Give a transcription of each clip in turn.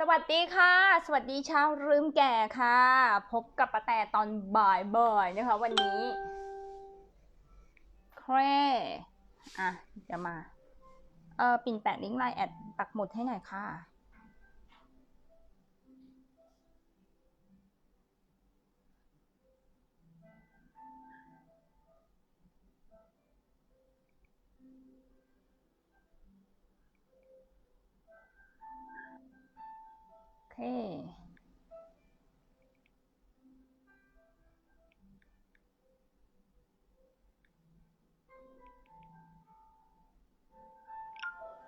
สวัสดีค่ะ สวัสดีเช้ารืมแก่ค่ะ พบกับป้าแต่ตอนบ่ายๆนะคะวันนี้แคร่อะ จะมา เออปิ่นแปะลิงก์ไลน์แอดปักหมุดให้หน่อยค่ะ เค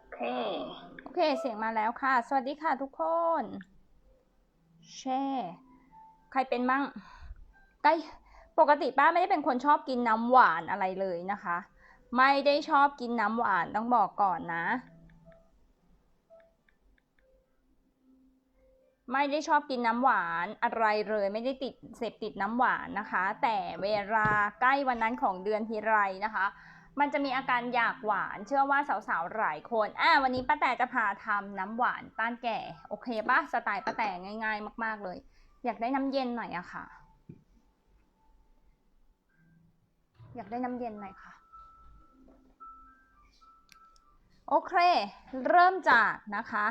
โอเค โอเค เสียงมาแล้วค่ะ สวัสดีค่ะทุกคน แช่ใครเป็นมั่งใกล้ปกติป้าไม่ได้เป็นคนชอบกินน้ำหวานอะไรเลยนะคะ ไม่ได้ชอบกินน้ำหวานต้องบอกก่อนนะ ไม่ได้ชอบกินน้ำหวานอะไรเลยไม่ได้ติดเสพติดน้ำหวานนะคะ แต่เวลาใกล้วันนั้นของเดือนทีไรนะคะ มันจะมีอาการอยากหวานเชื่อว่าสาวๆหลายคนอะวันนี้ป้าแต่จะพาทำน้ำหวานต้านแก่ โอเคปะสไตล์ป้าแต่ง่ายๆ มากๆเลย อยากได้น้ำเย็นหน่อยอะค่ะ อยากได้น้ำเย็นหน่อยค่ะโอเค เริ่มจากนะคะ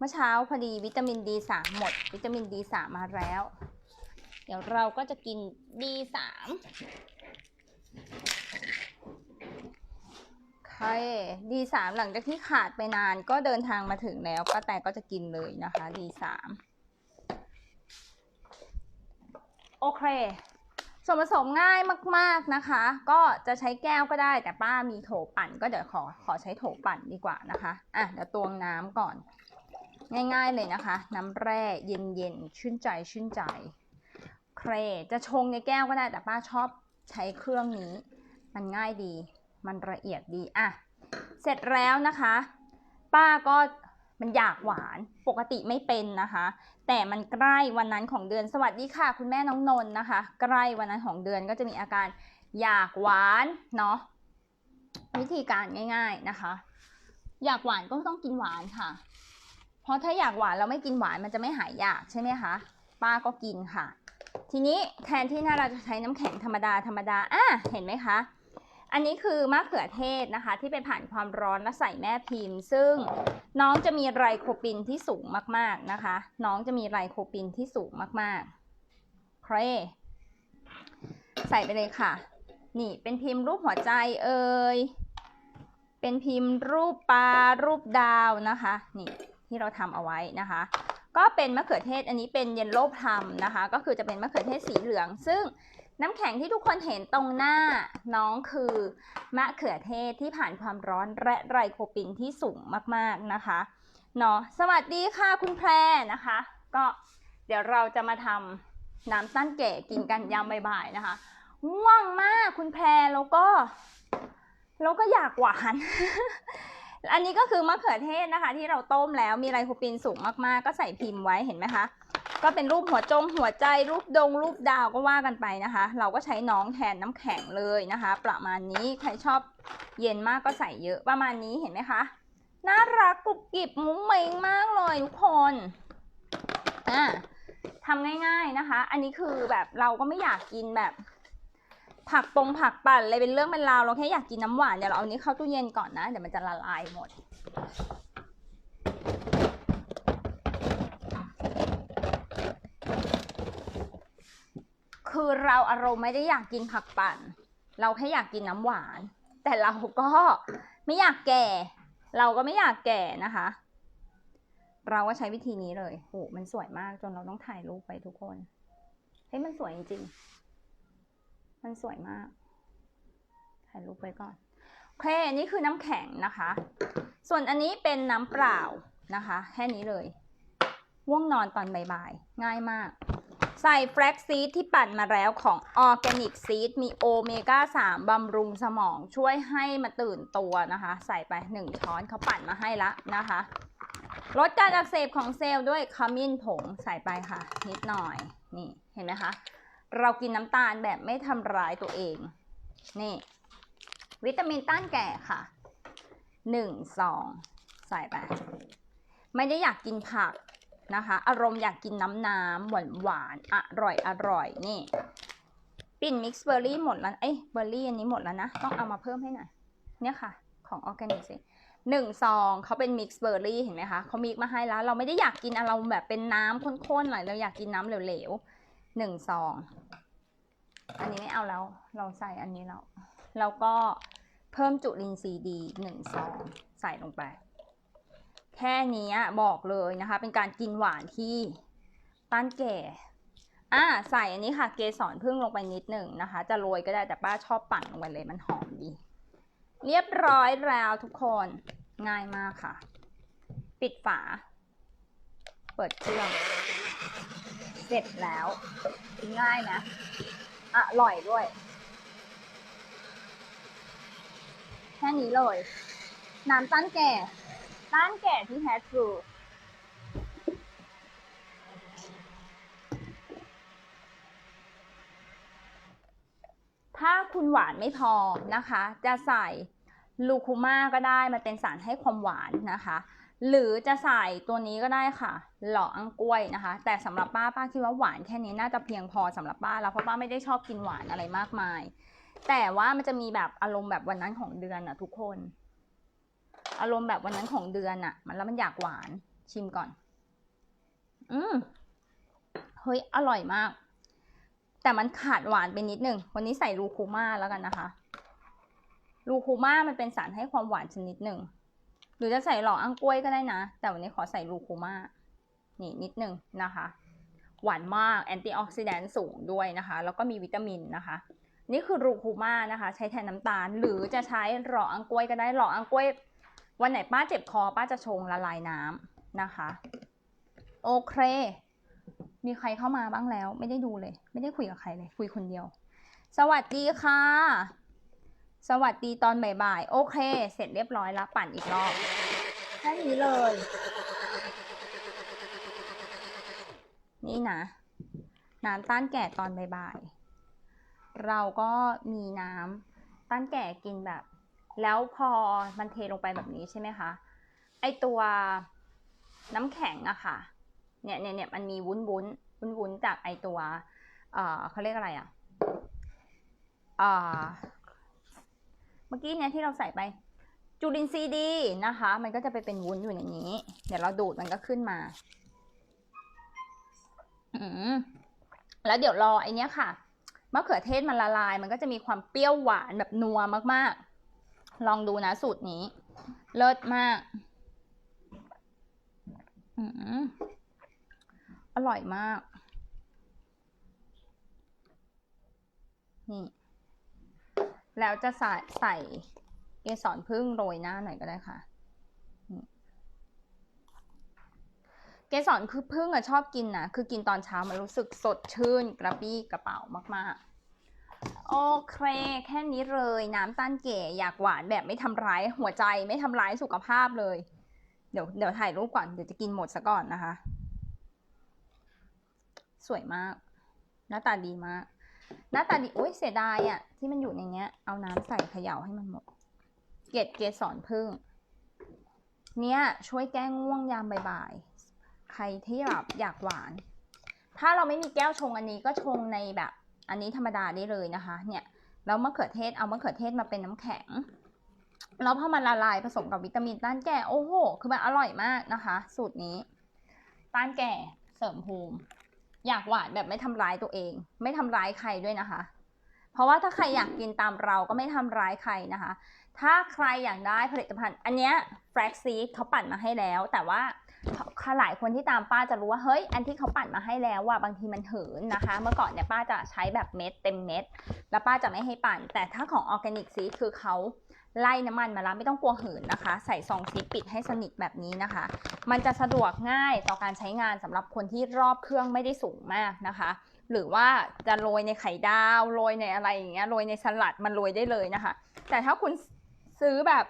เมื่อเช้าพอดีวิตามิน D3 หมด วิตามิน D3 มาแล้ว เดี๋ยวเราก็จะกิน D3 โอเค D3 หลังจากที่ขาดไปนานก็เดินทางมาถึงแล้วป้าแต่ก็จะกินเลยนะคะ D3 โอเค ส่วนผสมง่ายมากๆนะคะ ก็จะใช้แก้วก็ได้แต่ป้ามีโถปั่น ก็เดี๋ยวขอขอใช้โถปั่นดีกว่านะคะ อะเดี๋ยวตวงน้ำก่อน ง่ายๆเลยนะคะ น้ำแร่เย็นๆ ชื่นใจชื่นใจ เครจะชงในแก้วก็ได้แต่ป้าชอบใช้เครื่องนี้ มันง่ายดี มันละเอียดดีอะเสร็จแล้วนะคะ ป้าก็มันอยากหวานปกติไม่เป็นนะคะ แต่มันใกล้วันนั้นของเดือนสวัสดีค่ะ คุณแม่น้องนนท์นะคะ ใกล้วันนั้นของเดือนก็จะมีอาการอยากหวานเนาะวิธีการง่าย ๆนะคะ อยากหวานก็ต้องกินหวานค่ะ ราะถ้าอยากหวานแล้วไม่กินหวานมันจะไม่หายอยากใช่ไหมคะ ป้าก็กินค่ะ ทีนี้แทนที่น่าเราจะใช้น้ำแข็งธรรมดาธรรมดาอะเห็นไหมคะ อันนี้คือมะเขือเทศนะคะ ที่ไปผ่านความร้อนและใส่แม่พิมพ์ ซึ่งน้องจะมีไรโคปินที่สูงมากๆนะคะ น้องจะมีไรโคปินที่สูงมากๆเครใส่ไปเลยค่ะ นี่เป็นพิมพ์รูปหัวใจเอ่ยเป็นพิมพ์รูปปลารูปดาวนะคะ นี่ ที่เราทำเอาไว้นะคะ ก็เป็นมะเขือเทศอันนี้เป็นเยลโล่พลัมนะคะ ก็คือจะเป็นมะเขือเทศสีเหลือง ซึ่งน้ำแข็งที่ทุกคนเห็นตรงหน้าน้องคือมะเขือเทศที่ผ่านความร้อนและไรโคปินที่สูงมากๆนะคะเนาะสวัสดีค่ะคุณแพรนะคะ ก็เดี๋ยวเราจะมาทำน้ำสั้นแก่กินกันยามบ่ายๆนะคะง่วงมากคุณแพรแล้วก็ แล้วก็อยากหวาน อันนี้ก็คือมะเขือเทศนะคะ ที่เราต้มแล้วมีไรโคปินสูงมาก ๆ ก็ใส่พิมพ์ไว้เห็นไหมคะ ก็เป็นรูปหัวจงหัวใจรูปดงรูปดาวก็ว่ากันไปนะคะ เราก็ใช้น้องแทนน้ำแข็งเลยนะคะ ประมาณนี้ใครชอบเย็นมากก็ใส่เยอะประมาณนี้เห็นไหมคะน่ารักกรุบกริบมุ้งเมงมากเลยทุกคนอะทำง่ายๆนะคะ อันนี้คือแบบเราก็ไม่อยากกินแบบ ผักปงผักปั่นอะไรเป็นเรื่องเป็นราวเราแค่อยากกินน้ำหวานเดี๋ยวเราเอานี้เข้าตู้เย็นก่อนนะ เดี๋ยวมันจะละลายหมด คือเราอารมณ์ไม่ได้อยากกินผักปั่น เราแค่อยากกินน้ำหวาน แต่เราก็ไม่อยากแก่ เราก็ไม่อยากแก่นะคะ เราก็ใช้วิธีนี้เลยโอ้มันสวยมากจนเราต้องถ่ายรูปไปทุกคน เฮ้ยมันสวยจริงๆ มันสวยมาก ถ่ายรูปไว้ก่อน โอเค อันนี้คือน้ำแข็งนะคะ ส่วนอันนี้เป็นน้ำเปล่านะคะ แค่นี้เลยว่วงนอนตอนบ่ายๆ ง่ายมาก ใส่แฟลกซีดที่ปั่นมาแล้วของออร์แกนิกซีดมีโอเมก้า 3บำรุงสมองช่วยให้มาตื่นตัวนะคะ ใส่ไป 1 ช้อนเขาปั่นมาให้ละนะคะ ลดการอักเสบของเซลล์ด้วยขมิ้นผงใส่ไปค่ะ นิดหน่อย นี่ เห็นไหมคะ เรากินน้ำตาลแบบไม่ทำร้ายตัวเอง นี่ วิตามินต้านแก่ค่ะหนึ่งซองใส่ไปไม่ได้อยากกินผักนะคะ อารมณ์อยากกินน้ำน้ำหวานหวานอร่อยอร่อยนี่ ปิ่นมิกซ์เบอร์รี่หมดแล้ว เอ้ยเบอร์รี่อันนี้หมดแล้วนะ ต้องเอามาเพิ่มให้หน่อย เนี่ยค่ะ ของออร์แกนิกสิหนึ่งซองเขาเป็นมิกซ์เบอร์รี่เห็นไหมคะเขามิกมาให้แล้ว เราไม่ได้อยากกินอารมณ์แบบเป็นน้ำข้นๆหน่อยเราอยากกินน้ำเหลวๆ หนึ่งซอง อันนี้ไม่เอาแล้ว เราใส่อันนี้แล้ว แล้วก็เพิ่มจุลินทรีย์ดีหนึ่งซองใส่ลงไป แค่นี้บอกเลยนะคะ เป็นการกินหวานที่ต้านแก่อ่าใส่อันนี้ค่ะ เกสรพึ่งลงไปนิดหนึ่งนะคะ จะโรยก็ได้แต่ป้าชอบปั่นลงไปเลยมันหอมดี เรียบร้อยแล้วทุกคนง่ายมากค่ะ ปิดฝา เปิดเครื่อง เสร็จแล้วง่ายนะ อร่อยด้วย แค่นี้เลย น้ำต้านแก่ ต้านแก่ที่แท้ทรูถ้าคุณหวานไม่พอนะคะ จะใส่ลูคูม่าก็ได้มันเป็นสารให้ความหวานนะคะ หรือจะใส่ตัวนี้ก็ได้ค่ะ หล่ออังกล้วยนะคะ แต่สำหรับป้าป้าคิดว่าหวานแค่นี้น่าจะเพียงพอสำหรับป้าแล้วเพราะป้าไม่ได้ชอบกินหวานอะไรมากมาย แต่ว่ามันจะมีแบบอารมณ์แบบวันนั้นของเดือนอะทุกคน อารมณ์แบบวันนั้นของเดือนอะมันแล้วมันอยากหวานชิมก่อน อืมเฮ้ยอร่อยมาก แต่มันขาดหวานไปนิดนึงวันนี้ใส่ลูคูม่าแล้วกันนะคะลูคูม่ามันเป็นสารให้ความหวานชนิดหนึ่ง หรือจะใส่หล่ออังกล้วยก็ได้นะ แต่วันนี้ขอใส่ลูคูมานี่นิดนึงนะคะ หวานมากแอนตี้ออกซิแดนต์สูงด้วยนะคะ แล้วก็มีวิตามินนะคะ นี่คือลูคูมานะคะ ใช้แทนน้ำตาล หรือจะใช้หล่ออังกล้วยก็ได้หล่ออังกล้วย วันไหนป้าเจ็บคอป้าจะชงละลายน้ำนะคะ โอเค มีใครเข้ามาบ้างแล้ว ไม่ได้ดูเลย ไม่ได้คุยกับใครเลย คุยคนเดียว สวัสดีค่ะ สวัสดีตอนบ่ายๆ โอเค เสร็จเรียบร้อยแล้วปั่นอีกรอบ แค่นี้เลย นี่นะ น้ำต้านแก่ตอนบ่ายๆ เราก็มีน้ำต้านแก่กินแบบ แล้วพอมันเทลงไปแบบนี้ใช่ไหมคะ ไอตัวน้ำแข็งอะค่ะ เนี่ยเนี่ยเนี่ยมันมีวุ้นวุ้นวุ้นวุ้นๆจากไอตัว เอ่อเขาเรียกอะไรอะเอ่อ เมื่อกี้เนี่ยที่เราใส่ไปจุลินทรีย์ดีนะคะ มันก็จะไปเป็นวุ้นอยู่ในนี้ เดี๋ยวเราดูดมันก็ขึ้นมา อืมแล้วเดี๋ยวรอไอเนี้ยค่ะมะเขือเทศมันละลาย มันก็จะมีความเปรี้ยวหวานแบบนัวมากๆ ลองดูนะสูตรนี้ เลิศมากอืมอร่อยมาก นี่ แล้วจะใส่ใส่เกสรพึ่งโรยหน้าหน่อยก็ได้ค่ะ เกสรคือพึ่งอะชอบกินนะ คือกินตอนเช้ามันรู้สึกสดชื่นกระปี้กระเป๋ามากๆโอเค แค่นี้เลยน้ำต้านเก๋อยากหวานแบบไม่ทำร้ายหัวใจไม่ทำร้ายสุขภาพเลย เดี๋ยวเดี๋ยวถ่ายรูปก่อน เดี๋ยวจะกินหมดซะก่อนนะคะ สวยมาก หน้าตาดีมาก หน้าตาดีโอ้ยเสียดายอะ่ะ ที่มันอยู่ในเนี้ย เอาน้ำใส่เขย่าให้มันหมด เกล็ดเกสรพึ่ง เนี่ยช่วยแก้ง่วงยามบ่ายๆ ใครที่แบบอยากหวาน ถ้าเราไม่มีแก้วชงอันนี้ก็ชงในแบบ อันนี้ธรรมดาได้เลยนะคะ เนี่ยแล้วมะเขือเทศเอามะเขือเทศมาเป็นน้ำแข็ง แล้วพอมันละลายผสมกับวิตามินต้านแก่โอ้โห คือมันอร่อยมากนะคะ สูตรนี้ ต้านแก่เสริมภูมิ อยากหวานแบบไม่ทำร้ายตัวเอง ไม่ทำร้ายใครด้วยนะคะ เพราะว่าถ้าใครอยากกินตามเราก็ไม่ทำร้ายใครนะคะ ถ้าใครอยากได้ผลิตภัณฑ์ อันเนี้ยแฟลกซีเขาปั่นมาให้แล้ว แต่ว่าหลายคนที่ตามป้าจะรู้ว่าเฮ้ยอันที่เขาปั่นมาให้แล้วว่าบางทีมันเหินนะคะ เมื่อก่อนเนี่ยป้าจะใช้แบบเม็ดเต็มเม็ด แล้วป้าจะไม่ให้ปั่น แต่ถ้าของออร์แกนิกซีคือเขา ไล่น้ำมันมาแล้วไม่ต้องกลัวหินนะคะ ใส่ซองซิปปิดให้สนิทแบบนี้นะคะ มันจะสะดวกง่ายต่อการใช้งานสำหรับคนที่รอบเครื่องไม่ได้สูงมากนะคะ หรือว่าจะโรยในไข่ดาวโรยในอะไรอย่างเงี้ยโรยในสลัดมันโรยได้เลยนะคะ แต่ถ้าคุณซื้อแบบ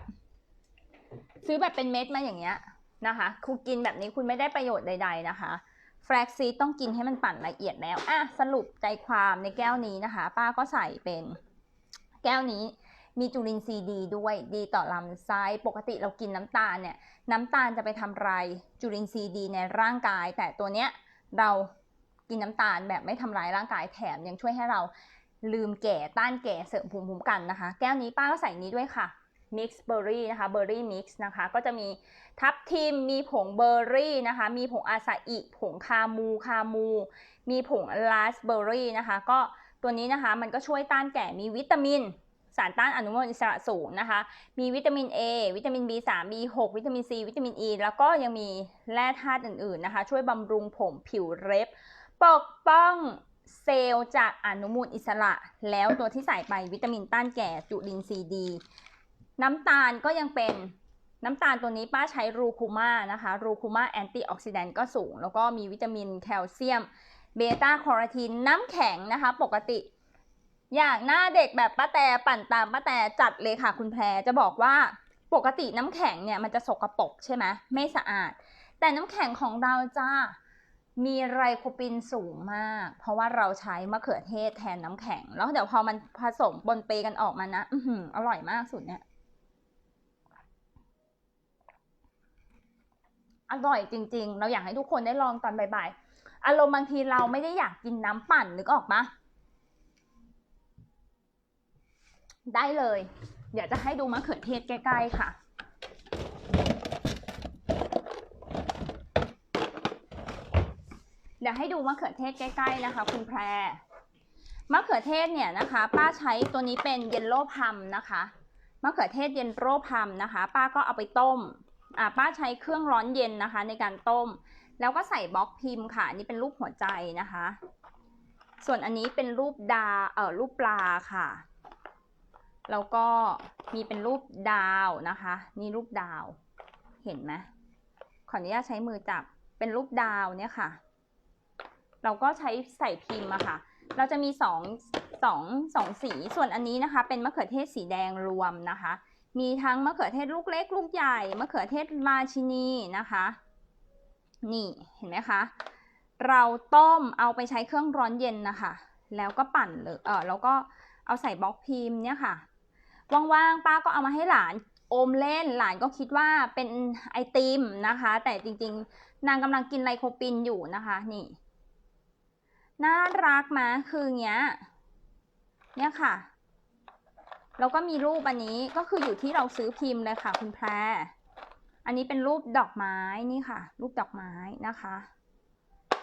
ซื้อแบบเป็นเม็ดมาอย่างเงี้ยนะคะ คุณกินแบบนี้คุณไม่ได้ประโยชน์ใด ๆนะคะแฟลกซีต้องกินให้มันปั่นละเอียดแล้วอะสรุปใจความในแก้วนี้นะคะ ป้าก็ใส่เป็นแก้วนี้ มีจุลินทรีย์ดีด้วยดีต่อลำไส้ปกติเรากินน้ำตาลเนี่ยน้ำตาลจะไปทำลายจุลินทรีย์ดีในร่างกาย แต่ตัวเนี้ยเรากินน้ำตาลแบบไม่ทำร้ายร่างกายแถมยังช่วยให้เราลืมแก่ต้านแก่เสริมภูมิคุ้มกันนะคะ แก้วนี้ป้าก็ใส่นี้ด้วยค่ะ mix berry นะคะ berry mix นะคะ ก็จะมีทับทิม มีผงเบอร์รี่นะคะ มีผงอาซาอิ ผงคามู คามู มีผงราสเบอร์รี่นะคะ ก็ตัวนี้นะคะมันก็ช่วยต้านแก่มีวิตามิน สารต้านอนุมูลอิสระสูงนะคะ มีวิตามิน A วิตามิน B3 B6 วิตามิน C วิตามิน E แล้วก็ยังมีแร่ธาตุอื่นๆนะคะ ช่วยบำรุงผมผิวเล็บ ปกป้องเซลล์จากอนุมูลอิสระ แล้วตัวที่ใส่ไปวิตามินต้านแก่จุลินทรีย์ดี น้ำตาลก็ยังเป็นน้ำตาลตัวนี้ป้าใช้รูคูมานะคะ รูคูมาแอนตี้ออกซิแดนต์ก็สูง แล้วก็มีวิตามินแคลเซียม เบต้าคโรทีน น้ำแข็งนะคะ ปกติ อย่ากหน้าเด็กแบบป้าแต่ปั่นตามป้าแต่จัดเลยค่ะคุณแพรจะบอกว่าปกติน้ำแข็งเนี่ยมันจะสกรปรกใช่ไหมไม่สะอาด แต่น้ำแข็งของเราจ้ามีไรโคปินสูงมาก เพราะว่าเราใช้มะเขือเทศแทนน้ำแข็ง แล้วเดี๋ยวพอมันผสมปนเปกันออกมานะอือหืออร่อยมากสุดเนี่ย อร่อยจริง ๆ เราอยากให้ทุกคนได้ลองตอนบ่ายๆ อารมณ์บางทีเราไม่ได้อยากกินน้ำปั่นนึกออกปะ ได้เลย เดี๋ยวจะให้ดูมะเขือเทศใกล้ๆค่ะ เดี๋ยวให้ดูมะเขือเทศใกล้ๆนะคะ คุณแพรมะเขือเทศเนี่ยนะคะ ป้าใช้ตัวนี้เป็นเยลโล่พัมนะคะมะเขือเทศเยลโล่พัมนะคะ ป้าก็เอาไปต้มอ่าป้าใช้เครื่องร้อนเย็นนะคะ ในการต้ม แล้วก็ใส่บล็อกพิมพ์ค่ะนนี้เป็นรูปหัวใจนะคะ ส่วนอันนี้เป็นรูปดาเอ่อรูปปลาค่ะ แล้วก็มีเป็นรูปดาวนะคะ นี่รูปดาว เห็นไหมขออนุญาตใช้มือจับ เป็นรูปดาวเนี่ยค่ะ เราก็ใช้ใส่พิมพ์อะค่ะ เราจะมีสองสองสองสี ส่วนอันนี้นะคะ เป็นมะเขือเทศสีแดงรวมนะคะ มีทั้งมะเขือเทศลูกเล็กลูกใหญ่ มะเขือเทศราชินีนะคะ นี่เห็นไหมคะ เราต้มเอาไปใช้เครื่องร้อนเย็นนะคะ แล้วก็ปั่นเลยเออแล้วก็เอาใส่บล็อกพิมพ์เนี่ยค่ะ ว่างๆป้าก็เอามาให้หลานอมเล่นหลานก็คิดว่าเป็นไอติมนะคะ แต่จริงๆ นางกำลังกินไลโคปินอยู่นะคะนี่ น่ารักมาคือเงี้ยเนี่ยค่ะ แล้วก็มีรูปอันนี้ก็คืออยู่ที่เราซื้อพิมพ์เลยค่ะ คุณแพร อันนี้เป็นรูปดอกไม้นี่ค่ะ รูปดอกไม้นะคะ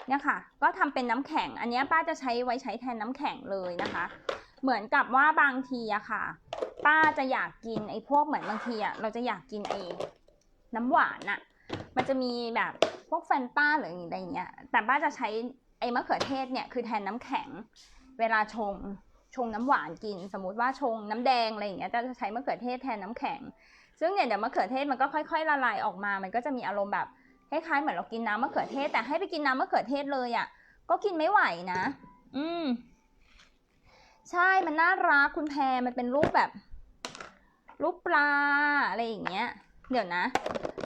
เนี่ยค่ะ ก็ทำเป็นน้ำแข็ง อันนี้ป้าจะใช้ไว้ใช้แทนน้ำแข็งเลยนะคะ เหมือนกับว่าบางทีอะค่ะ ป้าจะอยากกินไอ้พวกเหมือนบางทีอะเราจะอยากกินไอ้น้ำหวานอะมันจะมีแบบพวกแฟนต้าหรืออะไรอย่างเงี้ย แต่ป้าจะใช้ไอ้มะเขือเทศเนี่ยคือแทนน้ำแข็ง เวลาชงชงน้ำหวานกิน สมมุติว่าชงน้ำแดงอะไรอย่างเงี้ยจะใช้มะเขือเทศแทนน้ำแข็ง ซึ่งเนี่ยเดี๋ยวมะเขือเทศมันก็ค่อย ๆ ละลายออกมา มันก็จะมีอารมณ์แบบคล้ายๆเหมือนเรากินน้ำมะเขือเทศ แต่ให้ไปกินน้ำมะเขือเทศเลยอะ่ะก็กินไม่ไหวนะ อืม ใช่มันน่ารักคุณแพรมันเป็นรูปแบบรูปปลาอะไรอย่างเงี้ย เดี๋ยวนะ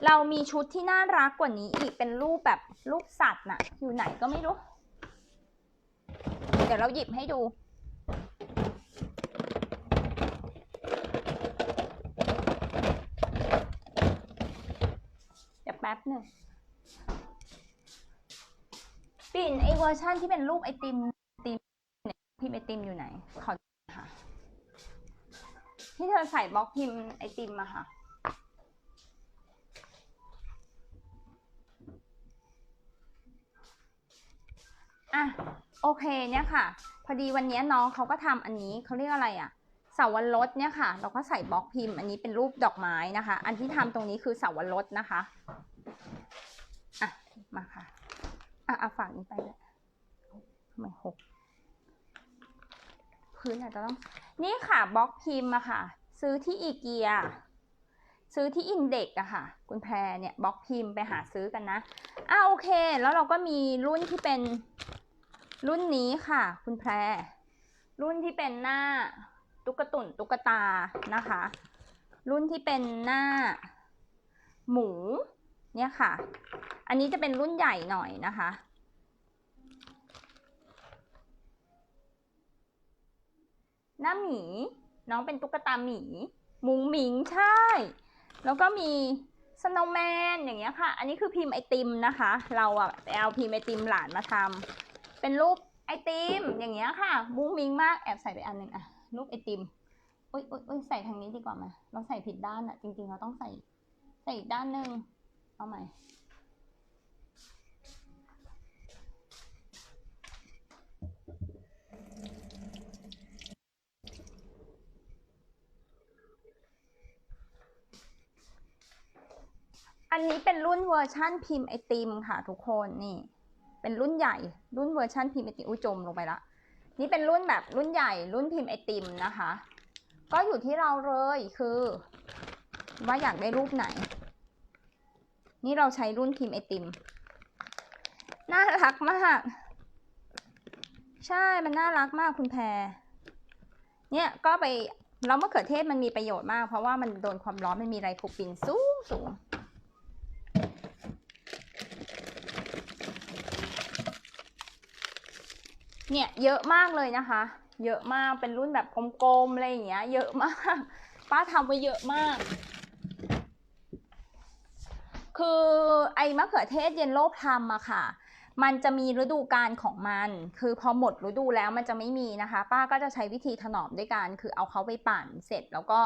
เรามีชุดที่น่ารักกว่านี้อีกเป็นรูปแบบรูปสัตว์น่ะ อยู่ไหนก็ไม่รู้ เดี๋ยวเราหยิบให้ดู เดี๋ยวแป๊บหนึ่งปิ่นไอเวอร์ชั่นที่เป็นรูปไอติมติม พิมพ์ไอติมอยู่ไหน ขอดูหน่อยค่ะ ที่เธอใส่บล็อกพิมพ์ไอติมอะค่ะ อะ โอเคเนี่ยค่ะ พอดีวันนี้น้องเขาก็ทำอันนี้เขาเรียกอะไรอะเสาวรสเนี่ยค่ะ เราก็ใส่บล็อกพิมพ์ อันนี้เป็นรูปดอกไม้นะคะ อันที่ทำตรงนี้คือเสาวรสนะคะอะมาค่ะอะเอาฝั่งนี้ไปเลยทำไมหก พื้นอาจจะต้อง นี่ค่ะบล็อกพิมพ์อะค่ะ ซื้อที่อีเกีย ซื้อที่อินเด็กอะค่ะ คุณแพรเนี่ยบล็อกพิมพ์ไปหาซื้อกันนะอะโอเค แล้วเราก็มีรุ่นที่เป็นรุ่นนี้ค่ะ คุณแพร รุ่นที่เป็นหน้าตุ๊กตุ่นตุ๊กตานะคะ รุ่นที่เป็นหน้าหมูเนี่ยค่ะ อันนี้จะเป็นรุ่นใหญ่หน่อยนะคะ หน้าหมี น้องเป็นตุ๊กตาหมีมุงหมิงใช่ แล้วก็มีสโนว์แมนอย่างเงี้ยค่ะ อันนี้คือพิมพ์ไอติมนะคะ เราอะไปเอาพิมพ์ไอติมหลานมาทำเป็นรูปไอติมอย่างเงี้ยค่ะ มุ้งมิงมากแอบใส่ไปอันหนึ่งอะรูปไอติมอุ้ยอุ้ยอุ้ยใส่ทางนี้ดีกว่าไหมเราใส่ผิดด้านอะจริงๆเราต้องใส่ใส่อีกด้านหนึ่งเอาใหม่ อันนี้เป็นรุ่นเวอร์ชั่นพิมพ์ไอติมค่ะทุกคนนี่ เป็นรุ่นใหญ่ รุ่นเวอร์ชั่นพิมพ์ไอติมอุ้ยจมลงไปละ นี่เป็นรุ่นแบบรุ่นใหญ่ รุ่นพิมพ์ไอติมนะคะ ก็อยู่ที่เราเลยคือ ว่าอยากได้รูปไหน นี่เราใช้รุ่นพิมพ์ไอติม น่ารักมาก ใช่มันน่ารักมากคุณแพรเนี่ยก็ไปแล้วมะเขือเทศมันมีประโยชน์มาก เพราะว่ามันโดนความร้อนมันมีไรโคปินสูงสูง เนี่ยเยอะมากเลยนะคะ เยอะมากเป็นรุ่นแบบกลมๆอะไรอย่างเงี้ย เยอะมาก ป้าทำไว้เยอะมาก คือไอ้มะเขือเทศเยนโลพลัมอะค่ะ มันจะมีฤดูกาลของมัน คือพอหมดฤดูแล้วมันจะไม่มีนะคะ ป้าก็จะใช้วิธีถนอมด้วยการ คือเอาเขาไปปั่นเสร็จแล้วก็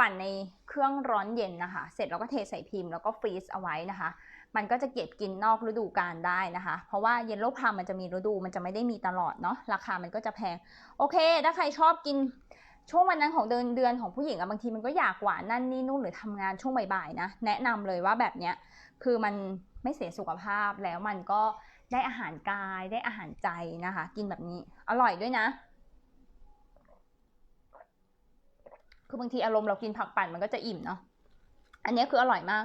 ปั่นในเครื่องร้อนเย็นนะคะ เสร็จแล้วก็เทใส่พิมพ์แล้วก็ฟรีซเอาไว้นะคะ มันก็จะเก็บกินนอกฤดูกาลได้นะคะ เพราะว่าเยลโล่พลัมมันจะมีฤดูมันจะไม่ได้มีตลอดเนาะราคามันก็จะแพง โอเค ถ้าใครชอบกินช่วงวันนั้นของเดือนเดือนของผู้หญิงอะบางทีมันก็อยากหวานนั่นนี่นู่นหรือทำงานช่วงบ่ายๆนะแนะนำเลยว่าแบบเนี้ยคือมันไม่เสียสุขภาพแล้วมันก็ได้อาหารกายได้อาหารใจนะคะ กินแบบนี้อร่อยด้วยนะ คือบางทีอารมณ์เรากินผักปั่นมันก็จะอิ่มเนาะอันนี้คืออร่อยมาก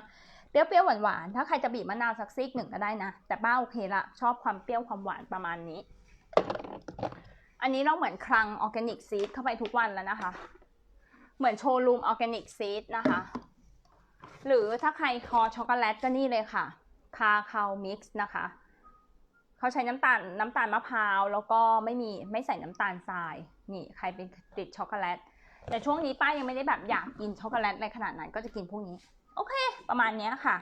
รี้ยวๆหวานๆ ถ้าใครจะบีบมะนาวสักซีกหนึ่งก็ได้นะ แต่ป้าโอเคละ ชอบความเปรี้ยวความหวานประมาณนี้ อันนี้เราเหมือนคลังออร์แกนิกซีดเข้าไปทุกวันแล้วนะคะ เหมือนโชว์รูมออร์แกนิกซีดนะคะ หรือถ้าใครคอช็อกโกแลตก็นี่เลยค่ะ คาคาวมิกซ์นะคะ เขาใช้น้ำตาลน้ำตาลมะพร้าวแล้วก็ไม่มีไม่ใส่น้ำตาลทราย นี่ใครเป็นติดช็อกโกแลต แต่ช่วงนี้ป้ายังไม่ได้แบบอยากกินช็อกโกแลตในขนาดนั้นก็จะกินพวกนี้ โอเค ประมาณนี้ค่ะ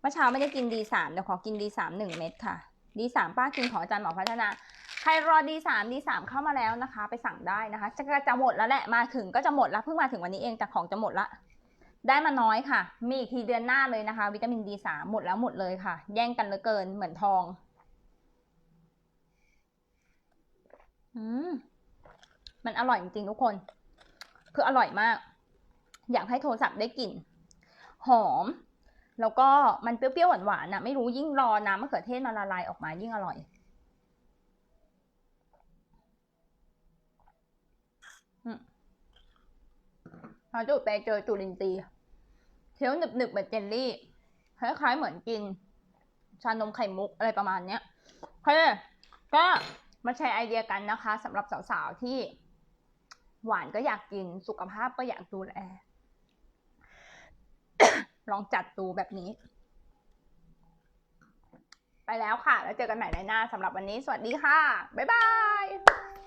เมื่อเช้าไม่ได้กิน D3 เดี๋ยวขอกิน D3 หนึ่งเม็ดค่ะ D3 ป้ากินของอาจารย์หมอพัฒนา ใครรอ D3 D3 เข้ามาแล้วนะคะ ไปสั่งได้นะคะ จะจะหมดแล้วแหละมาถึงก็จะหมดแล้วเพิ่งมาถึงวันนี้เองแต่ของจะหมดละ ได้มาน้อยค่ะ มีอีกทีเดือนหน้าเลยนะคะ วิตามิน D3 หมดแล้วหมดเลยค่ะ แย่งกันเหลือเกินเหมือนทองอืมมันอร่อยจริงๆทุกคน คืออร่อยมาก อยากให้โทรศัพท์ได้กลิ่น หอม แล้วก็มันเปรี้ยวๆหวานๆนะไม่รู้ยิ่งรอน้ำมะเขือเทศมันละลายออกมายิ่งอร่อย เราจุดไปเจอจุลินทรีย์เคี้ยวหนึบๆแบบเจลลี่ คล้ายๆเหมือนกิน ชานมไข่มุกอะไรประมาณเนี้ยโอเคก็มาแชร์ไอเดียกันนะคะสำหรับสาวๆที่หวานก็อยากกินสุขภาพก็อยากดูแล ลองจัดดูแบบนี้ ไปแล้วค่ะ แล้วเจอกันใหม่ในหน้าสำหรับวันนี้ สวัสดีค่ะ บ๊ายบาย